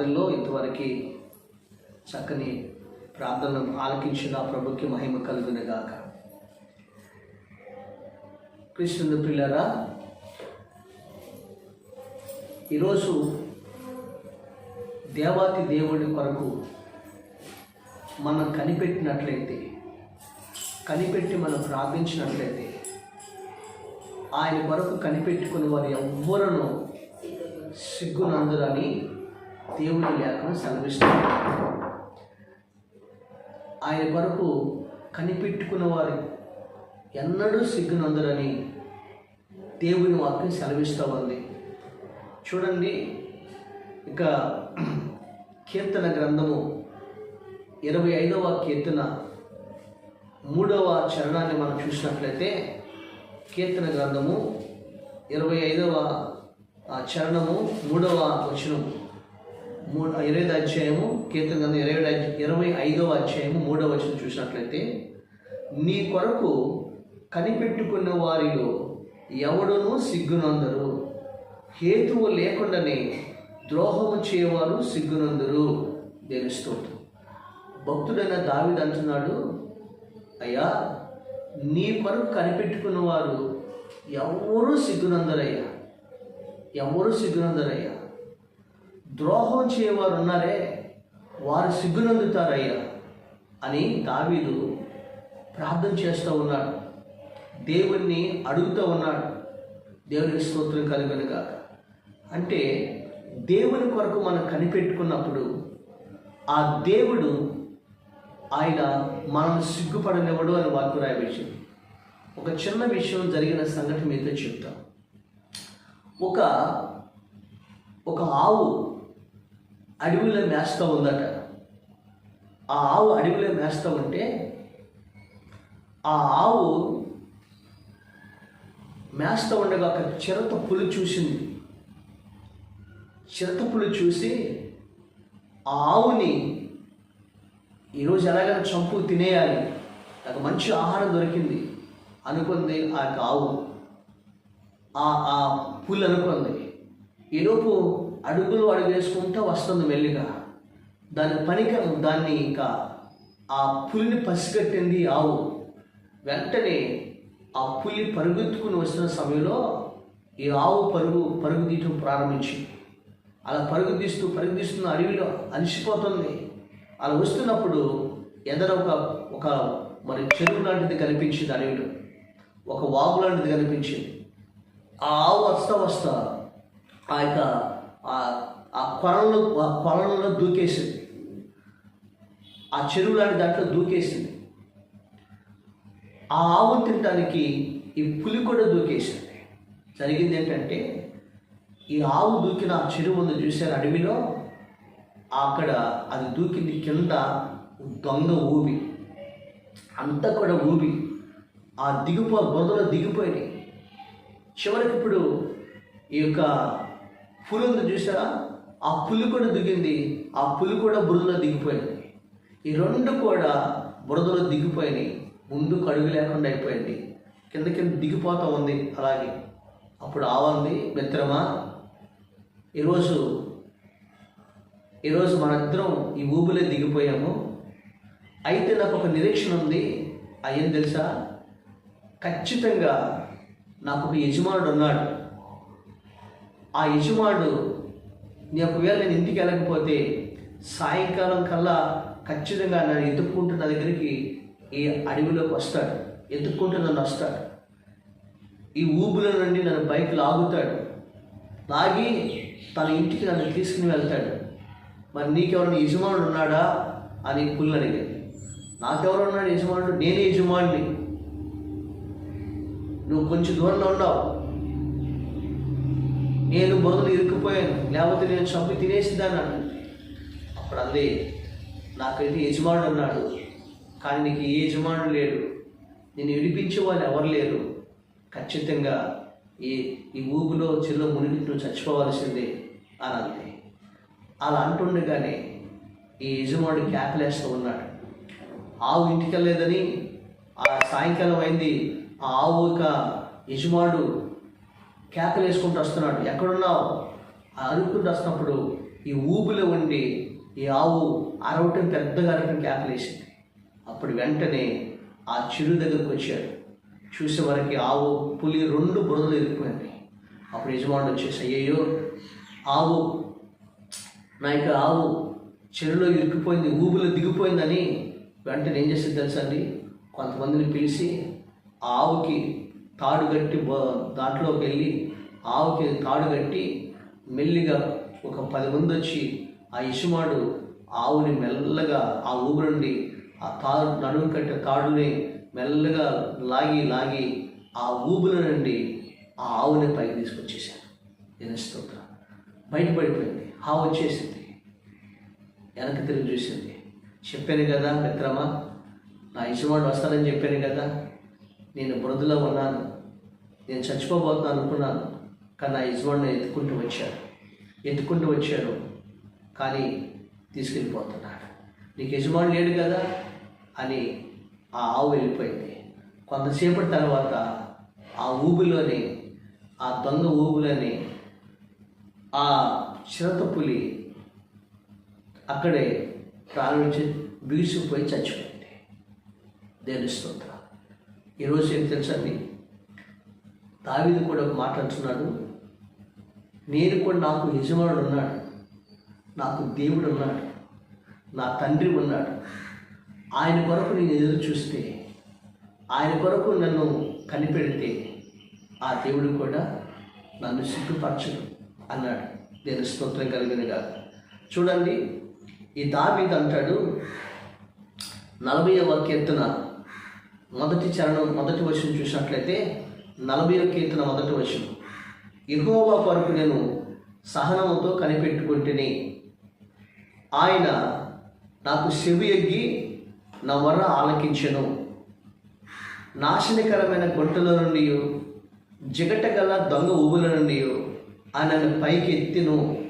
ప్రార్థనలో ఇంతవరకు చక్కని ప్రార్థనను ఆలకించిన ప్రభుకి మహిమ కలుగునగాక. కృష్ణుని పిల్లరా ఈరోజు దేవాతి దేవుడి కొరకు మనం కనిపెట్టినట్లయితే కనిపెట్టి మనం ప్రార్థించినట్లయితే ఆయన కొరకు కనిపెట్టుకుని వారు ఎవ్వరను సిగ్గునందురని దేవుని లేఖను సెలవిస్తుంది ఆయన కొరకు కనిపెట్టుకున్న వారు ఎన్నడూ సిగ్గునందురని దేవుని వాక్యం సెలవిస్తూ ఉంది. చూడండి ఇక కీర్తన గ్రంథము ఇరవై ఐదవ కీర్తన మూడవ చరణాన్ని మనం చూసినట్లయితే కీర్తన గ్రంథము ఇరవై ఐదవ ఆ, చరణము మూడవ వచనము. మూడు ఇరవై అధ్యాయము కీర్తన గ్రంథం ఇరవై ఇరవై ఐదవ అధ్యాయము మూడవ వచనం చూసినట్లయితే నీ కొరకు కనిపెట్టుకున్న వారిలో ఎవడునూ సిగ్గునందరు. హేతువు లేకుండానే ద్రోహము చేయవారు సిగ్గునందరు. దేని భక్తుడైన దావిది అంటున్నాడు అయ్యా నీ కొరకు కనిపెట్టుకున్న వారు ఎవరూ సిగ్గునందరయ్యా? ఎవరు సిగ్గునందరయ్యా? ద్రోహం చేయవారు ఉన్నారే వారు సిగ్గునందుతారయ్యా అని దావీదు ప్రార్థన చేస్తూ ఉన్నాడు. దేవుణ్ణి అడుగుతూ ఉన్నాడు. దేవునికి స్తోత్రం కలుగునుగా అంటే దేవుని కొరకు మనం కనిపెట్టుకున్నప్పుడు ఆ దేవుడు ఆయన మనం సిగ్గుపడనివ్వడు అని వాక్కు రాయబడింది ఒక చిన్న విషయం జరిగిన సంఘటన మీతో చెప్తాం ఒక ఒక ఆవు అడవిలో మేస్తూ ఉందట. ఆ ఆవు అడవిలో మేస్తూ ఉంటే ఆ ఆవు మేస్తూ ఉండగా ఒక చిరత పులి చూసింది. చిరత పులి చూసి ఆ ఆవుని ఈరోజు ఎలాగైనా చంపు తినేయాలి. నాకు మంచి ఆహారం దొరికింది అనుకుంది ఆ యొక్క ఆవు. ఆ ఆ పులి అనుకుంది. ఈలోపు అడుగులు అడుగేసుకుంటూ వస్తుంది మెల్లిగా. దాని పనికి దాన్ని ఇంకా ఆ పులిని పసిగట్టింది ఆవు. వెంటనే ఆ పులి పరుగెత్తుకుని వస్తున్న సమయంలో ఈ ఆవు పరుగు పరుగు తీయటం ప్రారంభించింది. అలా పరుగు తీస్తూ పరుగు తీస్తున్న అడవిలో అలసిపోతుంది. అలా వస్తున్నప్పుడు ఎదర ఒక ఒక మరి చెరువు లాంటిది కనిపించింది అడవిలో. ఒక వాగు లాంటిది కనిపించింది. ఆ ఆవు వస్తా వస్తా ఆ యొక్క ఆ- ఆ కొలంలో ఆ కొలంలో దూకేసింది. ఆ చెరువు లాంటి దాంట్లో దూకేసింది. ఆ ఆవు తినడానికి ఈ పులి కూడా దూకేసింది. జరిగింది ఏంటంటే ఈ ఆవు దూకిన ఆ చెరువు ఉంది చూశారు అడవిలో? అక్కడ అది దూకింది కింద దొంగ ఊబి. అంతా కూడా ఊబి. ఆ దిగిపో బురదలో దిగిపోయినాయి చివరికి ఇప్పుడు ఈ యొక్క పులి ఉంది చూసారా ఆ పులి కూడా దిగింది. ఆ పులి కూడా బురదలో దిగిపోయింది. ఈ రెండు కూడా బురదలో దిగిపోయినాయి. ముందు కడుగు లేకుండా అయిపోయింది. కింద కింద దిగిపోతూ ఉంది. అలాగే అప్పుడు ఆవంది మిత్రమా ఈరోజు ఈరోజు మనిద్దరం ఈ ఊబిలో దిగిపోయాము. అయితే నాకు ఒక నిరీక్షణ ఉంది. అయ్యేం తెలుసా? ఖచ్చితంగా నాకు ఒక యజమానుడు ఉన్నాడు. ఆ యజమానుడు నీ ఒకవేళ నేను ఇంటికి వెళ్ళకపోతే సాయంకాలం కల్లా ఖచ్చితంగా నన్ను ఎత్తుక్కుంటూ నా దగ్గరికి ఈ అడవిలోకి వస్తాడు. ఎత్తుక్కుంటూ నన్ను వస్తాడు. ఈ ఊబుల నుండి నన్ను బైక్ లాగుతాడు. లాగి తన ఇంటికి నన్ను తీసుకుని వెళ్తాడు. మరి నీకెవరైనా యజమానుడు ఉన్నాడా? అని పుల్లు అడిగాడు. నాకెవరు ఉన్నాడు యజమానుడు? నేనే యజమానుని. నువ్వు కొంచెం దూరంలో ఉన్నావు. నేను బదులు ఇరుక్కుపోయాను. లేకపోతే నేను చంపి తినేసిద్దాను అన్నాడు. అప్పుడు అంది నాకైతే యజమానుడు ఉన్నాడు కానీ నీకు ఏ యజమానుడు లేడు. నేను విడిపించే వాళ్ళు ఎవరు లేరు. ఖచ్చితంగా ఈ ఈ ఊబులో చెల్లో మునిగి నువ్వు చచ్చిపోవాల్సిందే అని అంది. అలా అంటుండగానే ఈ యజమానుడు క్యాపిలేస్తూ ఉన్నాడు. ఆవు ఇంటికి వెళ్ళలేదని ఆ సాయంకాలం అయింది ఆ ఆవు యొక్క యజమానుడు కేకలు వేసుకుంటూ వస్తున్నాడు. ఎక్కడున్నావు? అరుక్కుంటూ వస్తున్నప్పుడు ఈ ఊబిలో ఉండి ఈ ఆవు అరవటం పెద్దగా అరవటం కేకలేసింది అప్పుడు వెంటనే ఆ చెరువు దగ్గరకు వచ్చాడు. చూసే వరకు ఆవు పులి రెండు బురదలు ఇరుక్కుపోయింది అప్పుడు యజమానుడు వచ్చేసి అయ్యయ్యో ఆవు నా యొక్క ఆవు చెరువులో ఇరుక్కుపోయింది ఊబిలో దిగిపోయిందని. వెంటనే ఏం చేస్తుంది తెలుసా అండి? కొంతమందిని పిలిచి ఆ ఆవుకి తాడు కట్టి దాంట్లోకి వెళ్ళి ఆవుకి తాడు కట్టి మెల్లిగా ఒక పది మంది వచ్చి ఆ ఇసుమాడు ఆవుని మెల్లగా ఆ ఊబి నుండి ఆ తాడు నడుము కట్టే తాడుని మెల్లగా లాగి లాగి ఆ ఊబుల నుండి ఆ ఆవుని పైకి తీసుకొచ్చేసాను నేను స్తోత్రం. బయటపడిపోయింది. ఆవు వచ్చేసింది. వెనక్కి తిరిగి చూసింది. చెప్పాను కదా మిత్రమా నా ఇసుమాడు వస్తానని చెప్పాను కదా నేను బురదలో ఉన్నాను. నేను చచ్చిపోబోతున్నాను అనుకున్నాను కానీ నా యజమాని ఎత్తుకుంటూ వచ్చాడు. ఎత్తుకుంటూ వచ్చాడు కానీ తీసుకెళ్ళిపోతున్నాడు. నీకు యజమాని లేడు కదా అని ఆ ఆవు వెళ్ళిపోయింది. కొంతసేపటి తర్వాత ఆ ఊబిలోని ఆ దొంగ ఊబిలోని ఆ చిరత పులి అక్కడే ప్రారంభించి బిగుసుకుపోయి చచ్చిపోయింది. దేవుని స్తోత్ర. ఈరోజు ఏం తెలుసండి దావిది కూడా ఒక మాట అంటున్నాడు నేను కూడా నాకు యజమానుడు ఉన్నాడు నాకు దేవుడు ఉన్నాడు నా తండ్రి ఉన్నాడు. ఆయన కొరకు నేను ఎదురు చూస్తే ఆయన కొరకు నన్ను కనిపెడితే ఆ దేవుడు కూడా నన్ను సిగ్గుపరచడు అన్నాడు. నేను స్తోత్రం కలిగినగా చూడండి ఈ దావీదు అంటాడు నలభైవ కీర్తన మొదటి చరణం మొదటి వర్షం చూసినట్లయితే నలభైవ కీర్తన మొదటి వచనం. ఇహోవా కొరకు నేను సహనముతో కనిపెట్టుకుంటుని ఆయన నాకు చెవి ఎగ్గి నా మొర్ర ఆలకించను. నాశనకరమైన గుంటల నుండి జిగటగల దొంగ ఊబుల నుండి ఆయన పైకి ఎత్తిను.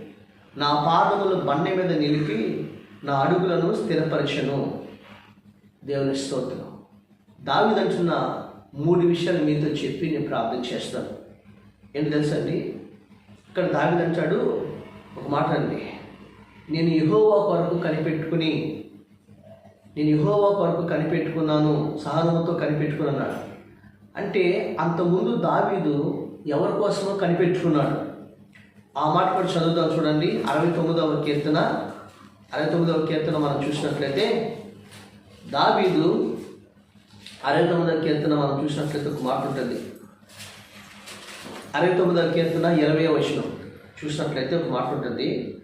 నా పాదములు బండ మీద నిలిపి నా అడుగులను స్థిరపరచను. దేవుని స్తోత్రం. దావిదంటున్న మూడు విషయాలు మీతో చెప్పి నేను ప్రార్థన చేస్తాను. ఏంటి తెలుసండి ఇక్కడ దావిదంటాడు ఒక మాట అండి. నేను ఇహోవా కొరకు కనిపెట్టుకుని నేను ఇహోవా కొరకు కనిపెట్టుకున్నాను సహనంతో కనిపెట్టుకున్నాడు అంటే అంతకుముందు దావీదు ఎవరి కోసమో కనిపెట్టుకున్నాడు? ఆ మాట కూడా చదువుదాం చూడండి. అరవై తొమ్మిదవ కీర్తన అరవై తొమ్మిదవ కీర్తన మనం చూసినట్లయితే దావీదు అరవై తొమ్మిదవ కీర్తన మనం చూసినట్లయితే ఒక మాట ఉంటుంది. అరవై తొమ్మిదవ కీర్తన ఇరవై వచనం చూసినట్లయితే ఒక మాట ఉంటుంది.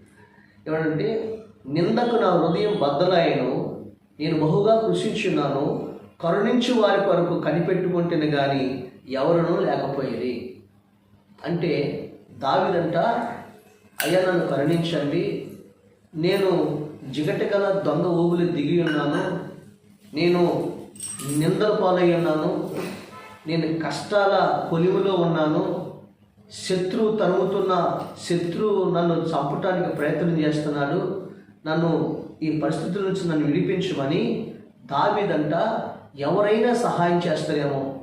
ఏమంటే నిందకు నా హృదయం బద్దలాయను నేను బహుగా కృషించున్నాను కరుణించి వారి కొరకు కనిపెట్టుకుంటేనే కానీ ఎవరునూ లేకపోయేది. అంటే దావిదంట అయ్యా నన్ను కరుణించండి. నేను జిగటగల దొంగ ఊబులు దిగి ఉన్నాను. నేను నిందల పాలై ఉన్నాను. నేను కష్టాల కొలిములో ఉన్నాను. శత్రువు తరుముతున్న శత్రువు నన్ను చంపటానికి ప్రయత్నం చేస్తున్నాడు. నన్ను ఈ పరిస్థితుల నుంచి నన్ను విడిపించమని దావీదంట ఎవరైనా సహాయం చేస్తారేమో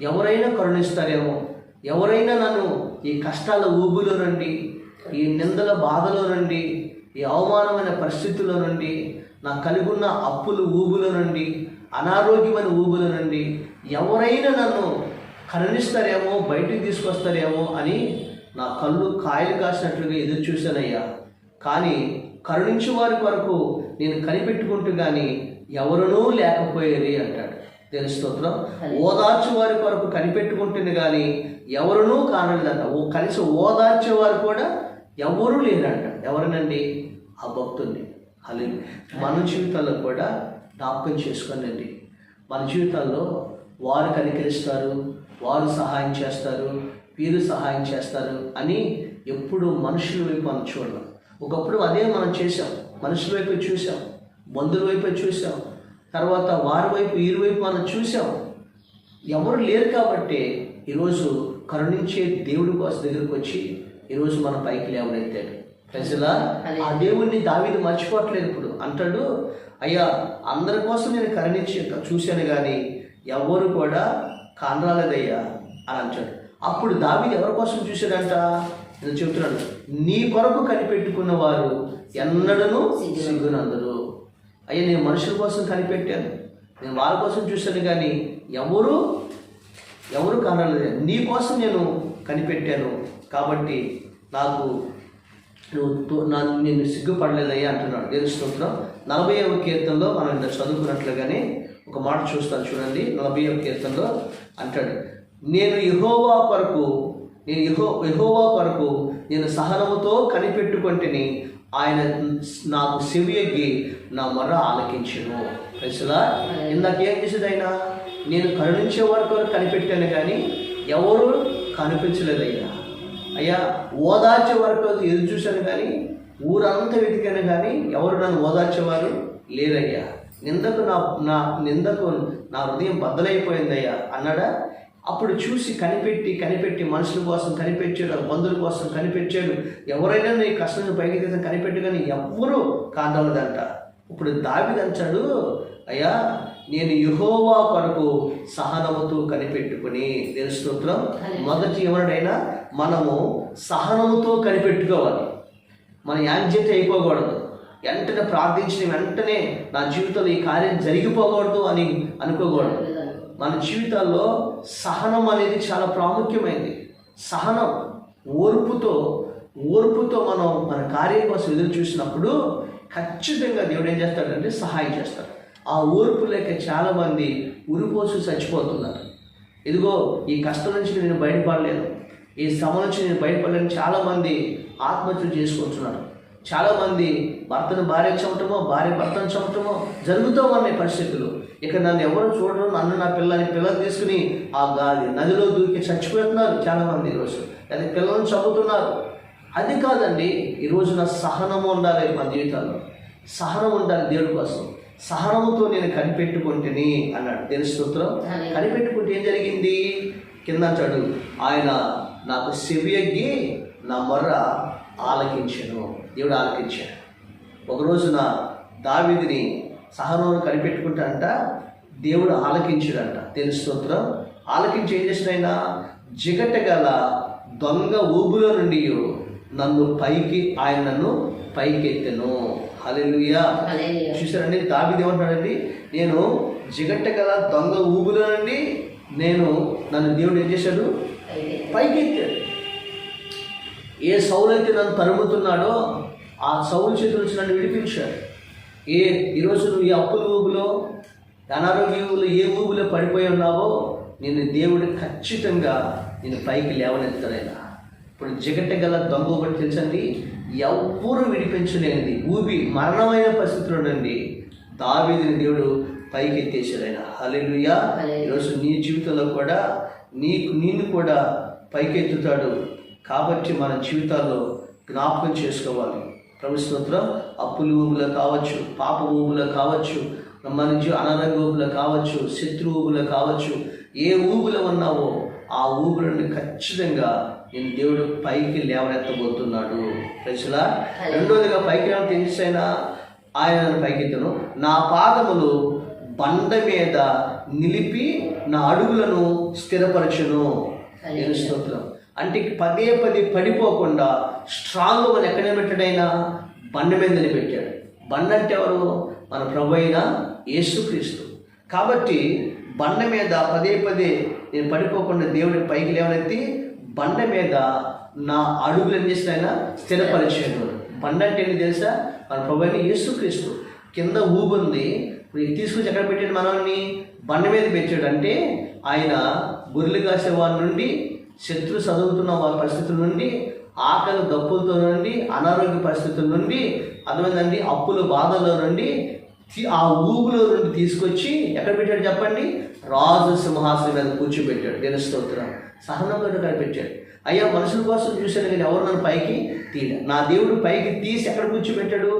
ఎవరైనా కరుణిస్తారేమో ఎవరైనా నన్ను ఈ కష్టాల ఊబిలో నుండి ఈ నిందల బాధలో నుండి ఈ అవమానమైన పరిస్థితుల్లో నుండి నా కలిగున్న అప్పులు ఊబుల నుండి అనారోగ్యమైన ఊబుల నుండి ఎవరైనా నన్ను కరుణిస్తారేమో బయటికి తీసుకొస్తారేమో అని నా కళ్ళు కాయలు కాసినట్లుగా ఎదురు చూశానయ్యా. కానీ కరుణించు వారి కొరకు నేను కనిపెట్టుకుంటూ కానీ ఎవరునూ లేకపోయేది అంటాడు. దేని స్తోత్రం. ఓదార్చు వారి కొరకు కనిపెట్టుకుంటుంది కానీ ఎవరునూ కానలేదంట ఓ కలిసి ఓదార్చే వారు కూడా ఎవరూ లేరంట. ఎవరినండి? ఆ భక్తుల్ని అలా మన జీవితాల్లో కూడా జ్ఞాపకం చేసుకోనండి మన జీవితాల్లో వారు కనికరిస్తారు వారు సహాయం చేస్తారు వీరు సహాయం చేస్తారు అని ఎప్పుడు మనుషుల వైపు మనం చూడడం ఒకప్పుడు అదే మనం చేసాం మనుషుల వైపు చూసాం బంధువుల వైపు చూసాం తర్వాత వారి వైపు వీరి వైపు మనం చూసాం ఎవరు లేరు కాబట్టి ఈరోజు కరుణించే దేవుడి కోసం దగ్గరికి వచ్చి ఈరోజు మన పైకి లేవనెత్తాడు. ప్రజలా ఆ దేవుణ్ణి దావీదు మర్చిపోవట్లేదు ఇప్పుడు. అంటాడు అయ్యా అందరి కోసం నేను కరుణించి చూశాను కానీ ఎవరు కూడా కానరాలేదయ్యా అని అంటాడు. అప్పుడు దావీదు ఎవరి కోసం చూశాడంట? నేను చెప్తున్నాను. నీ కొరకు కనిపెట్టుకున్న వారు ఎన్నడను సిగ్గునందరు. అయ్యా నేను మనుషుల కోసం కనిపెట్టాను. నేను వాళ్ళ కోసం చూశాను కానీ ఎవరు ఎవరు కనలేదు నీ కోసం నేను కనిపెట్టాను. కాబట్టి నాకు నువ్వు తో- నా నేను సిగ్గుపడలేదయ్యా అంటున్నాడు. దేవుని స్తోత్రం. నలభై కీర్తనలో మనం ఇంత చదువుకున్నట్లుగానే ఒక మాట చూస్తాను చూడండి. నలభై కీర్తనలో అంటాడు. నేను యహోవా కొరకు నేను యహో యహోవా కొరకు నేను సహనముతో కనిపెట్టుకుంటేని ఆయన నాకు సెవియగ్గి నా మొర ఆలకించను. ప్రజలా ఇందాక ఏం చేసేది ఆయన? నేను కరుణించే వరకు కనిపెట్టాను కానీ ఎవరు కనిపించలేదయ్యా. అయ్యా ఓదార్చే వరకు ఎదురు చూశాను కానీ ఊరంతా వెతికాను కానీ ఎవరు నన్ను ఓదార్చేవారు లేరయ్యా. నిందకు నా నా నిందకు నా హృదయం బద్దలైపోయిందయ్యా అన్నాడా? అప్పుడు చూసి కనిపెట్టి కనిపెట్టి మనుషుల కోసం కనిపెట్టాడు బంధువుల కోసం కనిపెట్టాడు. ఎవరైనా నీ కష్టం పైకి తీసిన కనిపెట్టు కానీ ఎవ్వరూ కాదలదంట ఇప్పుడు దావిదంచాడు అయ్యా నేను యహోవా కొరకు సహనముతో కనిపెట్టుకుని దేని స్తోత్రం. మొదటి ఎవరినైనా మనము సహనముతో కనిపెట్టుకోవాలి. మన యాంగ్జైటీ అయిపోకూడదు. వెంటనే ప్రార్థించిన వెంటనే నా జీవితంలో ఈ కార్యం జరిగిపోకూడదు అని అనుకోకూడదు. మన జీవితాల్లో సహనం అనేది చాలా ప్రాముఖ్యమైనది సహనం ఓర్పుతో ఓర్పుతో మనం మన కార్యం కోసం ఎదురు చూసినప్పుడు ఖచ్చితంగా దేవుడు ఏం చేస్తాడంటే సహాయం చేస్తాడు. ఆ ఓర్పు లేక చాలామంది ఉరిపోసి చచ్చిపోతున్నారు. ఇదిగో ఈ కష్టం నుంచి నేను బయటపడలేను. ఈ శ్రమ నుంచి నేను బయటపడలేను. చాలామంది ఆత్మహత్యలు చేసుకుంటున్నారు. చాలామంది భర్తను భార్య చంపటమో భార్య భర్తను చంపటమో జరుగుతూ ఉన్నాయి పరిస్థితులు. ఇక నన్ను ఎవరు చూడరు నన్ను నా పిల్లని పిల్లలు తీసుకుని ఆ గాలి నదిలో దూకి చచ్చిపోతున్నారు చాలామంది ఈరోజు అది పిల్లలను చంపుతున్నారు. అది కాదండి ఈ రోజున సహనము ఉండాలి మన జీవితాల్లో. సహనం ఉండాలి దేవుడి కోసం. సహనముతో నేను కనిపెట్టుకుంటుని అన్నాడు. దేవుని స్తోత్రం. కనిపెట్టుకుంటే ఏం జరిగింది? కింద అంటాడు ఆయన నాకు సెవియగ్గి నా మొర్ర ఆలకించను. దేవుడు ఆలకించాడు. ఒక రోజున దావిదిని సహనం కనిపెట్టుకుంటాడంట దేవుడు ఆలకించాడంట. దేవుని స్తోత్రం. ఆలకించి ఏం చేసినైనా జిగట గల దొంగ ఊబులో నుండి నన్ను పైకి ఆయన నన్ను పైకి ఎత్తెను హల్లెలూయా. హల్లెలూయా. చూసారండి దావిది ఏమంటాడండి నేను జిగట్ట గల దొంగ ఊబులో నుండి నేను నన్ను దేవుడు ఏం చేశాడు? పైకి ఎత్తాడు ఏ సౌలు అయితే నన్ను తరుముతున్నాడో ఆ సౌలు చేతుల నుంచి నన్ను విడిపించాడు. ఏ ఈరోజు నువ్వు ఈ అప్పుల ఊబులో అనారోగ్యంలో ఏ ఊబులో పడిపోయి ఉన్నావో నేను దేవుడు ఖచ్చితంగా నేను పైకి లేవనెత్తాడైనా ఇప్పుడు జిగట గల దొంగ ఒకటి తెలుసండి? ఎవ్వరూ విడిపించలేనిది. ఊబి మరణమైన పరిస్థితిలో నుండి దావీదిని దేవుడు పైకి ఎత్తేసాడు ఆయన హల్లెలూయా. ఈరోజు నీ జీవితంలో కూడా నీకు నిన్ను కూడా పైకెత్తుతాడు. కాబట్టి మన జీవితాల్లో జ్ఞాపకం చేసుకోవాలి. ప్రభు స్తోత్రం అప్పులు కావచ్చు పాప ఊబులో కావచ్చు మన అనారోగ్య కావచ్చు శత్రు ఊబులో కావచ్చు ఏ ఊబులో ఉన్నావో ఆ ఊబులను ఖచ్చితంగా నేను దేవుడు పైకి లేవనెత్తబోతున్నాడు. ప్రజలా రెండోదిగా పైకి లేవనెత్త ఏం చేసైనా ఆయన పైకెత్తను. నా పాదములు బండ మీద నిలిపి నా అడుగులను స్థిరపరచును. స్తోత్రం. అంటే పదే పదే పడిపోకుండా స్ట్రాంగ్ మన ఎక్కడ నిలబెట్టాడైనా బండ మీద నిలబెట్టాడు బండ అంటే ఎవరు? మన ప్రభు అయిన యేసుక్రీస్తు కాబట్టి బండ మీద పదే పదే నేను పడిపోకుండా దేవుడి పైకి లేవనెత్తి బండ మీద నా అడుగులు ఏం చేసిన ఆయన స్థిరపరిచాడు బండ అంటే ఏంటి తెలుసా? మన ప్రభు అయిన యేసుక్రీస్తు కింద ఊబుంది. తీసుకొచ్చి ఎక్కడ పెట్టాడు మనల్ని? బండ మీద పెట్టాడు. అంటే ఆయన గొర్రెలు కాసే వారి నుండి శత్రు చదువుతున్న వారి పరిస్థితుల నుండి ఆకలి దప్పులతో నుండి అనారోగ్య పరిస్థితుల నుండి అర్థమైందండి? అప్పుల బాధల్లో నుండి ఆ ఊబులో నుండి తీసుకొచ్చి ఎక్కడ పెట్టాడు చెప్పండి? రాజు సింహాసనం మీద కూర్చోబెట్టాడు. దేని స్తోత్రం సహనంతో కనిపెట్టాడు అయ్యా మనుషుల కోసం చూశాను కానీ ఎవరు నన్ను పైకి తీయలే. నా దేవుడు పైకి తీసి ఎక్కడ కూర్చోబెట్టాడు?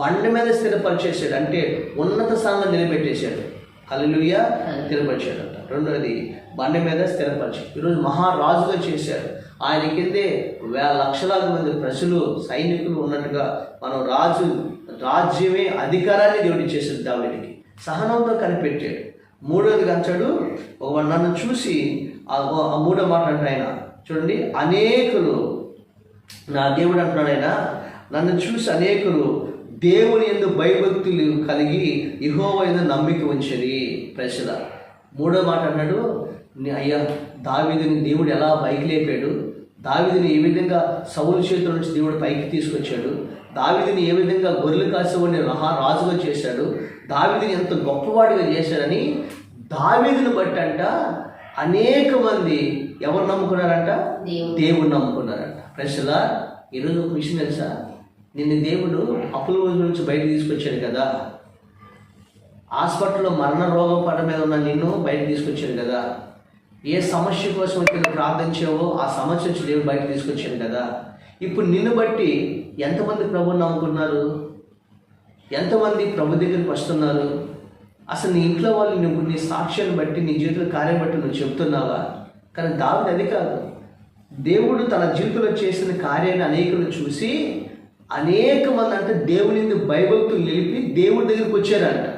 బండ మీద స్థిరపరిచేసాడు అంటే ఉన్నత స్థానంలో నిలబెట్టేశాడు. హల్లెలూయా. స్థిరపరిచాడంట రెండోది బండ మీద స్థిరపరిచి. ఈరోజు మహారాజుగా చేశారు. ఆయన కిందే వేల లక్షలాది మంది ప్రజలు సైనికులు ఉన్నట్టుగా మనం రాజు రాజ్యమే అధికారాన్ని దేవుడి చేశాడు దావిడికి సహనంతో కనిపెట్టాడు. మూడోది కంచాడు ఒక నన్ను చూసి ఆ ఆ మూడో మాట ఆయన. చూడండి అనేకులు నా దేవుడు అంటున్నాడు ఆయన నన్ను చూసి అనేకులు దేవుని ఎందు భయభక్తులు కలిగి ఇహోవైన నమ్మిక ఉంచరి ప్రజల మూడో మాట అన్నాడు "నీ- అయ్యా దావీదుని దేవుడు ఎలా పైకి లేపాడు? దావీదుని ఏ విధంగా సౌలు చేతుల నుంచి దేవుడు పైకి తీసుకొచ్చాడు? దావీదుని ఏ విధంగా గొర్రెలు కాసేవాడిని మహా రాజుగా చేశాడు? దావీదుని ఎంత గొప్పవాడిగా చేశాడని దావీదుని బట్టి అంట అనేక మంది ఎవరు నమ్ముకున్నారంట? దేవుడు. దేవుడు నమ్ముకున్నారంట. ప్రశ్నలా ఈరోజు ఒక విషయం తెలుసా? నిన్ను దేవుడు అప్పుల రోజు నుంచి బయట తీసుకొచ్చాడు కదా. హాస్పిటల్లో మరణ రోగం పడ మీద ఉన్న నిన్ను బయట తీసుకొచ్చాడు కదా. ఏ సమస్య కోసం అయితే ప్రార్థించావో ఆ సమస్య నుంచి దేవుడు బయట తీసుకొచ్చాడు కదా. ఇప్పుడు నిన్ను బట్టి ఎంతమంది ప్రభుని నమ్ముకున్నారు ఎంతమంది ప్రభు దగ్గరికి వస్తున్నారు? అసలు నీ ఇంట్లో వాళ్ళు నువ్వు నీ సాక్ష్యాన్ని బట్టి నీ జీవితంలో కార్యం బట్టి నువ్వు చెప్తున్నావా? కానీ దావిది అది కాదు. దేవుడు తన జీవితంలో చేసిన కార్యాన్ని అనేకులను చూసి అనేక మంది అంటే దేవుని బైబిల్తో నిలిపి దేవుడి దగ్గరికి వచ్చారంట.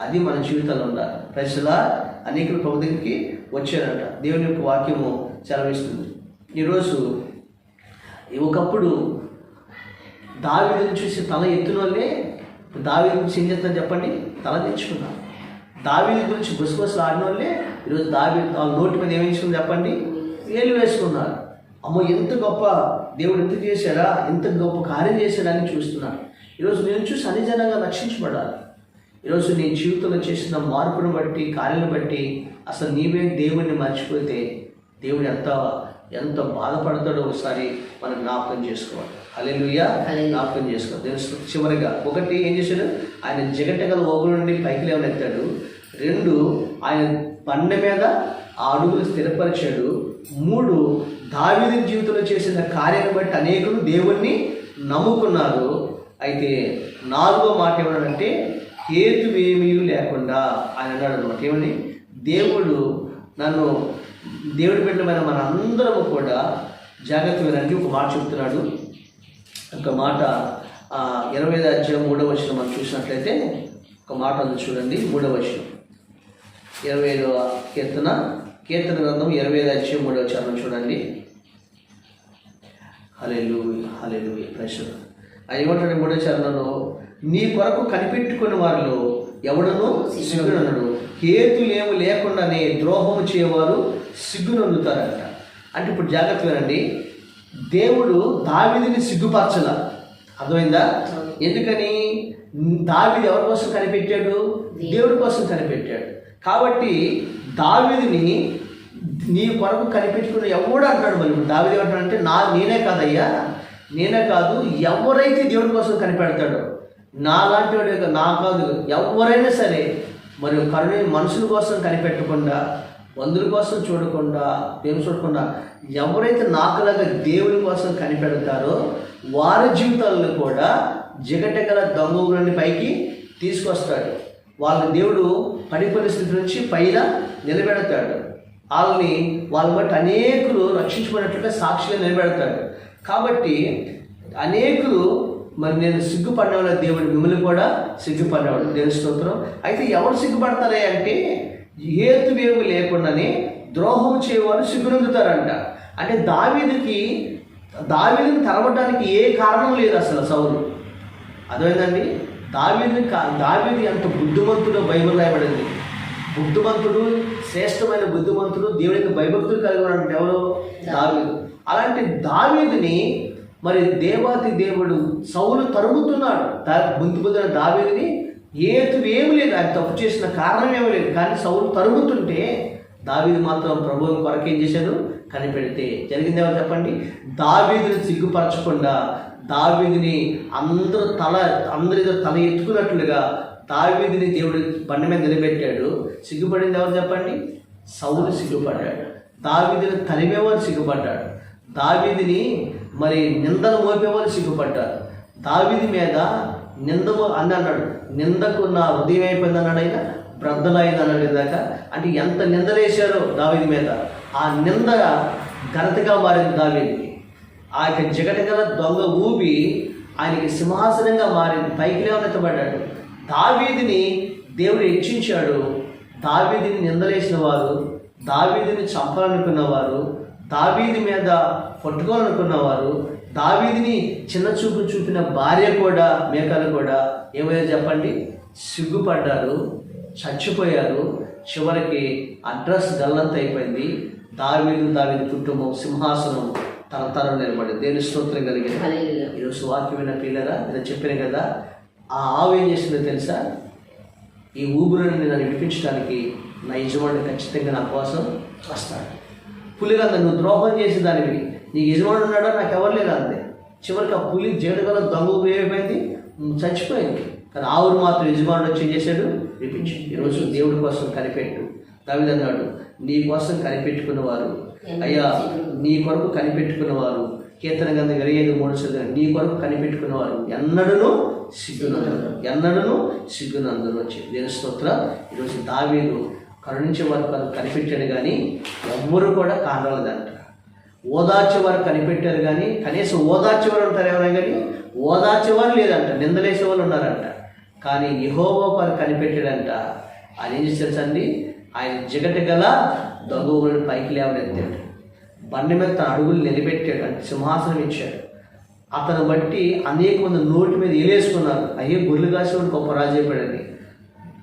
అది మన జీవితంలో ఉండాలి. ప్రజలా అనేకులు ప్రభు దగ్గరికి వచ్చారంట. దేవుని యొక్క వాక్యము సెలవిస్తుంది. ఈరోజు ఒకప్పుడు దావిని చూసి తల ఎత్తున వాళ్ళే దావి గురించి ఏం చేస్తాను చెప్పండి? తల తెచ్చుకున్నాను దావీదు గురించి గుసగుసలు ఆడిన వాళ్ళే ఈరోజు దావి వాళ్ళ నోటి మీద ఏమేసుకుని చెప్పండి? వేలు వేసుకున్నారు. అమ్మో ఎంత గొప్ప దేవుడు ఎంత చేశాడా? ఎంత గొప్ప కార్యం చేసేడా అని చూస్తున్నాను ఈరోజు నేను చూసి అన్ని జనంగా రక్షించబడాలి. ఈరోజు నీ జీవితంలో చేసిన మార్పును బట్టి కార్యాలను బట్టి అసలు నీవే దేవుణ్ణి మర్చిపోతే దేవుడు ఎంత ఎంత బాధపడతాడో ఒకసారి మనం జ్ఞాపకం చేసుకోవాలి. అలెలుయ్యా. జ్ఞాపకం చేసుకోవాలి. తెలుసు చివరిగా ఒకటి ఏం చేశాడు? ఆయన జగట్టగల ఓగుల నుండి పైకి లేవనెత్తాడు. రెండు ఆయన బండ మీద ఆ అడుగులు స్థిరపరిచాడు. మూడు దావీదు జీవితంలో చేసిన కార్యాన్ని బట్టి అనేకులు దేవుణ్ణి నమ్ముకున్నారు. అయితే నాలుగో మాట ఏమన్నాడంటే హేతువేమీ లేకుండా ఆయన అన్నాడు అనమాట. ఏమని? దేవుడు నన్ను దేవుడి బిడ్డమైన మన అందరము కూడా జాగ్రత్త వినండి. ఒక మాట చెప్తున్నాడు. ఒక మాట ఇరవై ఐదు అధ్యాయం మూడవ వచ్చిన మనం చూసినట్లయితే ఒక మాట ఉంది చూడండి. మూడవ వచ్చిన ఇరవై ఐదవ కీర్తన కీర్తన గ్రంథం ఇరవై ఐదు అధ్యాయం మూడవ చరణం చూడండి. హలెలు హలెలు ప్రశ్న ఆయన ఏమంటాడు మూడో చరణంలో? నీ కొరకు కనిపెట్టుకుని వారిలో ఎవడను సిగ్గునన్నాడు హేతులేము లేకుండానే ద్రోహము చేయవారు సిగ్గునందుతారంట. అంటే ఇప్పుడు జాగ్రత్త వినండి. దేవుడు దావిదిని సిగ్గుపరచల. అర్థమైందా? ఎందుకని? దావిది ఎవరి కోసం కనిపెట్టాడు? దేవుడి కోసం కనిపెట్టాడు. కాబట్టి దావిదిని నీ కొరకు కనిపెట్టుకుని ఎవడు అంటాడు మరి? దావిది ఏమంటాడంటే నా నేనే కాదయ్యా. నేనే కాదు ఎవరైతే దేవుడి కోసం కనిపెడతాడో నా వాడు నా కాదు. ఎవరైనా సరే మరియు కరుణ మనుషుల కోసం కనిపెట్టకుండా వందుల కోసం చూడకుండా దేవుని చూడకుండా ఎవరైతే నాకులాగా దేవుని కోసం కనిపెడతారో వారి జీవితాలను కూడా జిగటగల దొంగ పైకి తీసుకొస్తాడు. వాళ్ళ దేవుడు పని పరిస్థితి నుంచి పైన నిలబెడతాడు. వాళ్ళని వాళ్ళ బట్టి అనేకులు రక్షించుకున్నట్లుగా సాక్షిగా నిలబెడతాడు. కాబట్టి అనేకులు మరి నేను సిగ్గుపడినవాడు దేవుడు మిమ్మల్ని కూడా సిగ్గుపడినవాడు దేవుని స్తోత్రం. అయితే ఎవరు సిగ్గుపడతారే అంటే హేతువేమి లేకుండానే ద్రోహం చేయవారు సిగ్గునందుతారంట. అంటే దావీదుకి దావీదుని తరవడానికి ఏ కారణం లేదు అసలు సౌలు. అర్థమైందండి? దావీదు దావీది ఎంత బుద్ధిమంతుడో బైబిల్ రాయబడింది. బుద్ధిమంతుడు శ్రేష్టమైన బుద్ధిమంతుడు దేవుడికి భయభక్తులు కలిగి ఉన్నాడు ఎవరు? దావీదు. అలాంటి దావీదుని మరి దేవాతి దేవుడు సౌలు తరుముతున్నాడు. దా బుద్ధి పొందిన దావేదిని ఏతు ఏమి లేదు. ఆయన తప్పు చేసిన కారణం ఏమీ లేదు. కానీ సౌలు తరుగుతుంటే దావీది మాత్రం ప్రభువుని కొరకు ఏం చేశాడు? కనిపెడితే. జరిగింది ఎవరు చెప్పండి? దావీదిని సిగ్గుపరచకుండా దావీదిని అందరూ తల అందరి తల ఎత్తుకున్నట్లుగా దావీదిని దేవుడు బండి మీద నిలబెట్టాడు. సిగ్గుపడింది ఎవరు చెప్పండి? సౌలు సిగ్గుపడ్డాడు. దావీదిని తరిమేవారు సిగ్గుపడ్డాడు. దావీదిని మరి నిందలు మోపేవారు సిగ్గుపడ్డారు. దావీది మీద నిందము అని అన్నాడు. నిందకు నా హృదయం అయిపోయింది అన్నాడు ఆయన బ్రద్దలైంది అన్నాడు ఇందాక అంటే ఎంత నిందలేశారో దావీది మీద. ఆ నింద ఘనతగా మారింది దావీదికి. ఆ యొక్క జగటగల దొంగ ఊపి ఆయనకి సింహాసనంగా మారింది. పైకి లేవనెత్తబడ్డాడు. దావీదిని దేవుడు హెచ్చించాడు. దావీదిని నిందలేసిన వారు దావీదిని చంపాలనుకున్నవారు దావీది మీద పట్టుకోవాలనుకున్నవారు దావీదిని చిన్న చూపు చూపిన భార్య కూడా మేకలు కూడా ఏమయ్యో చెప్పండి? సిగ్గుపడ్డారు చచ్చిపోయారు. చివరికి అడ్రస్ గల్లంత అయిపోయింది. దావీదు దావీదు కుటుంబం సింహాసనం తన తరం నిలబడి దేని స్తోత్రం కలిగింది. ఈరోజు వాక్యమైన పిల్లరా నేను చెప్పాను కదా ఆ ఆవు ఏం చేసిందో తెలుసా? ఈ ఊబులను నన్ను విడిపించడానికి నా యజమాని ఖచ్చితంగా నా కోసం వస్తాడు. పులిగంద నువ్వు ద్రోహం చేసి దానికి నీ యజమాని ఉన్నాడో? నాకు ఎవరు లేరు అంతే. చివరికి ఆ పులి జేడుగల దొంగ ఏమైపోయింది చచ్చిపోయింది. కానీ ఆవును మాత్రం యజమానుడు వచ్చి ఏం చేశాడు? విడిపించు ఈరోజు దేవుడి కోసం కనిపెట్టు. దావిదన్నాడు నీ కోసం కనిపెట్టుకున్నవారు. అయ్యా నీ కొరకు కనిపెట్టుకున్నవారు. కీర్తన గంధ ఇరవై ఐదు మూడు చదివారు నీ కొరకు కనిపెట్టుకున్నవారు ఎన్నడను సిగ్గునందరు. ఎన్నడను సిగ్గునందరు వచ్చి దేని స్తోత్ర. ఈరోజు దావీదు కరుణించే వారు కాదు కనిపెట్టాడు కానీ ఎవ్వరు కూడా కానరాలేదంట ఓదార్చేవారు కనిపెట్టారు కానీ కనీసం ఓదార్చేవారు ఉంటారు ఎవరైనా కానీ ఓదార్చేవారు లేదంట నిందలేసే వాళ్ళు ఉన్నారంట. కానీ యహోవా వారు కనిపెట్టాడంట ఆయన ఏం చేశారు ఆయన జిగట గల దొంగ పైకి లేవనెత్తాడు. బండి మీద తన అడుగులు నిలబెట్టాడు అంటే సింహాసనం ఇచ్చాడు. అతను బట్టి అనేక మంది నోటి మీద ఏలేసుకున్నారు. అయ్యే గొర్రెలు కాసేవాడు గొప్ప రాజు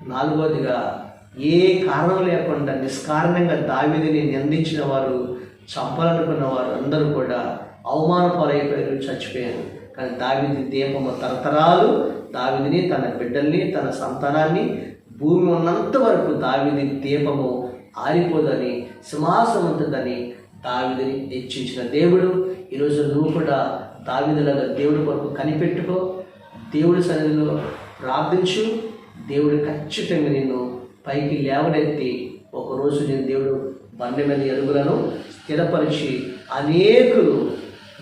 నాలుగోదిగా ఏ కారణం లేకుండా నిష్కారణంగా దావిదిని నిందించిన వారు చంపాలనుకున్న వారు అందరూ కూడా అవమాన పాలైపోయారు చచ్చిపోయారు కానీ దావిది దీపము తరతరాలు దావిదిని తన బిడ్డల్ని తన సంతానాన్ని భూమి ఉన్నంత వరకు దావిది దీపము ఆరిపోదని సింహాసనం ఉంటుందని దావిదిని హెచ్చించిన దేవుడు. ఈరోజు నువ్వు కూడా దావిదిలాగా దేవుడి కొరకు కనిపెట్టుకో. దేవుడి సన్నిధిలో ప్రార్థించు. దేవుడు ఖచ్చితంగా నిన్ను పైకి లేవనెత్తి ఒకరోజు నేను దేవుడు బండి మీద ఎరుగులను స్థిరపరిచి అనేకులు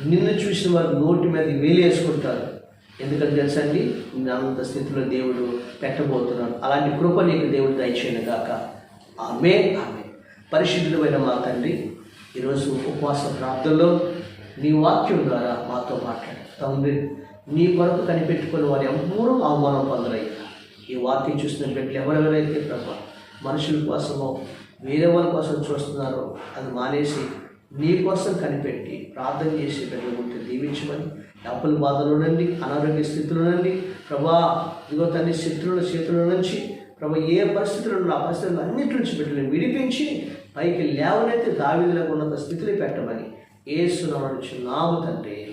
నిన్ను చూసిన వారు నోటి మీద వేలేసుకుంటారు. ఎందుకంటే తెలుసండి నా అంత స్థితిలో దేవుడు పెట్టబోతున్నాను అలాంటి కృప నీకు దేవుడు దయచేయను గాక. ఆమె ఆమె పరిశుద్ధులమైన మా తండ్రి ఈరోజు ఉపవాస ప్రార్థనలో నీ వాక్యం ద్వారా మాతో మాట్లాడు. తండ్రి నీ కొరకు కనిపెట్టుకుని వారు ఎవరూ అవమానం పొందరయ్యా. ఈ వాక్యం చూసిన ఎవరెవరైతే ప్రభా మనుషుల కోసమో వేరే వాళ్ళ కోసం చూస్తున్నారో అది మానేసి నీ కోసం కనిపెట్టి ప్రార్థన చేసి బిడ్డలు ఉంటే దీవించమని డబ్బులు బాధలో నుండి అనారోగ్య స్థితిలో నుండి ప్రభా ఇదిగో తల్లి శత్రువుల చేతుల నుంచి ప్రభు ఏ పరిస్థితుల్లో ఉన్న ఆ పరిస్థితులు అన్నిటి నుంచి బిడ్డలను విడిపించి పైకి లేవనైతే దావిదులకు ఉన్నత స్థితిలో పెట్టమని ఏసునామని నాము తండ్రి.